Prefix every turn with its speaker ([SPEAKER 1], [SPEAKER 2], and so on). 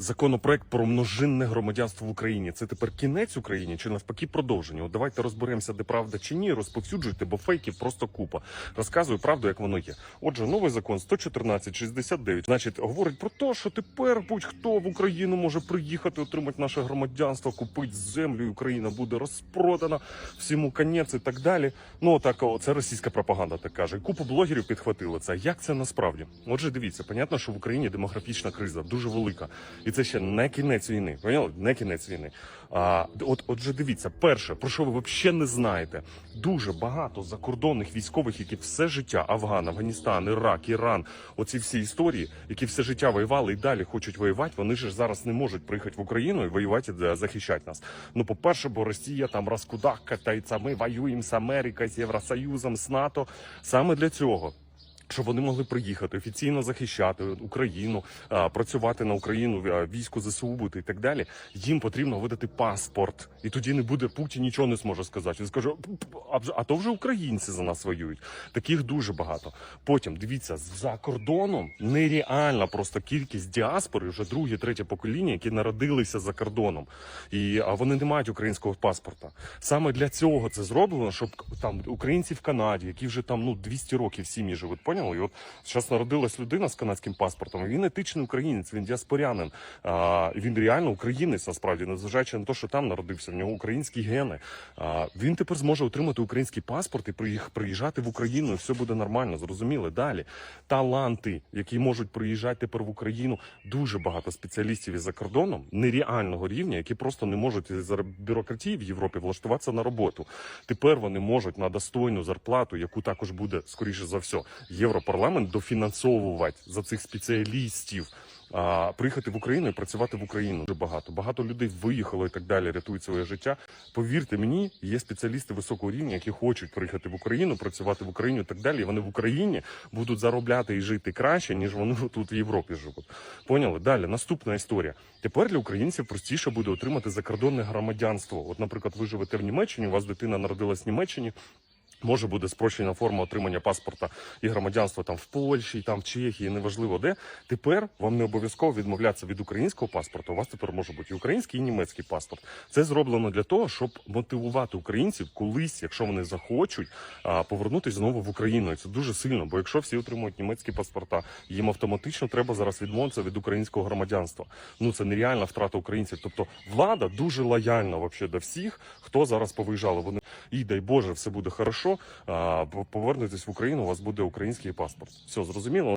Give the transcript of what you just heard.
[SPEAKER 1] Законопроект про множинне громадянство в Україні. Це тепер кінець Україні чи навпаки продовження? От давайте розберемося, де правда чи ні. Розповсюджуйте, бо фейків просто купа. Розказую правду, як воно є. Отже, новий закон 114.69, значить, говорить про те, що тепер будь-хто в Україну може приїхати, отримати наше громадянство, купити землю, і Україна буде розпродана, всьому конець і так далі. Ну так, це російська пропаганда, так каже. Купу блогерів підхватили це. Як це насправді? Отже, дивіться, понятно, що в Україні демографічна криза дуже велика, і це ще не кінець війни. Поняли? Не кінець війни. А от, отже, дивіться, перше, про що ви взагалі не знаєте, дуже багато закордонних військових, які все життя Афган, Афганістан, Ірак, Іран, оці всі історії, які все життя воювали і далі хочуть воювати. Вони ж зараз не можуть приїхати в Україну і воювати і захищати нас. Ну, по-перше, бо Росія там розкудахкається, ми воюємо з Америкою, з Євросоюзом, з НАТО. Саме для цього. Щоб вони могли приїхати офіційно захищати Україну, працювати на Україну, війську ЗСУ бути і так далі. Їм потрібно видати паспорт, і тоді не буде Путін нічого не зможе сказати. Він скаже, а, то вже українці за нас воюють. Таких дуже багато. Потім дивіться, за кордоном нереальна просто кількість діаспори, вже друге, третє покоління, які народилися за кордоном, і вони не мають українського паспорта. Саме для цього це зроблено, щоб там українці в Канаді, які вже там ну 200 років сім'ї живуть, поняли? І от зараз народилась людина з канадським паспортом. Він етичний українець, він діаспорянин. А, він реально українець, насправді, незважаючи на те, що там народився, в нього українські гени. А, він тепер зможе отримати український паспорт і приїжджати в Україну, і все буде нормально. Зрозуміли? Далі таланти, які можуть приїжджати тепер в Україну. Дуже багато спеціалістів із за кордоном нереального рівня, які просто не можуть із за бюрократії в Європі влаштуватися на роботу. Тепер вони можуть на достойну зарплату, яку також буде скоріше за все, європарламент дофінансовувати за цих спеціалістів. А приїхати в Україну і працювати в Україну дуже багато. Багато людей виїхало і так далі, рятують своє життя. Повірте мені, є спеціалісти високого рівня, які хочуть приїхати в Україну, працювати в Україну і так далі. І вони в Україні будуть заробляти і жити краще, ніж вони тут в Європі живуть. Поняли? Далі наступна історія. Тепер для українців простіше буде отримати закордонне громадянство. От, наприклад, ви живете в Німеччині, у вас дитина народилась в Німеччині. Може буде спрощена форма отримання паспорта і громадянства там в Польщі, там в Чехії, неважливо де. Тепер вам не обов'язково відмовлятися від українського паспорту. У вас тепер може бути і український, і німецький паспорт. Це зроблено для того, щоб мотивувати українців колись, якщо вони захочуть, повернутися знову в Україну. І це дуже сильно. Бо якщо всі отримують німецькі паспорта, їм автоматично треба зараз відмовитися від українського громадянства. Ну це нереальна втрата українців. Тобто влада дуже лояльна вообще до всіх, хто зараз повиїжджали. Вони і дай Боже, все буде хорошо. А, повернетесь в Україну, у вас буде український паспорт. Все зрозуміло.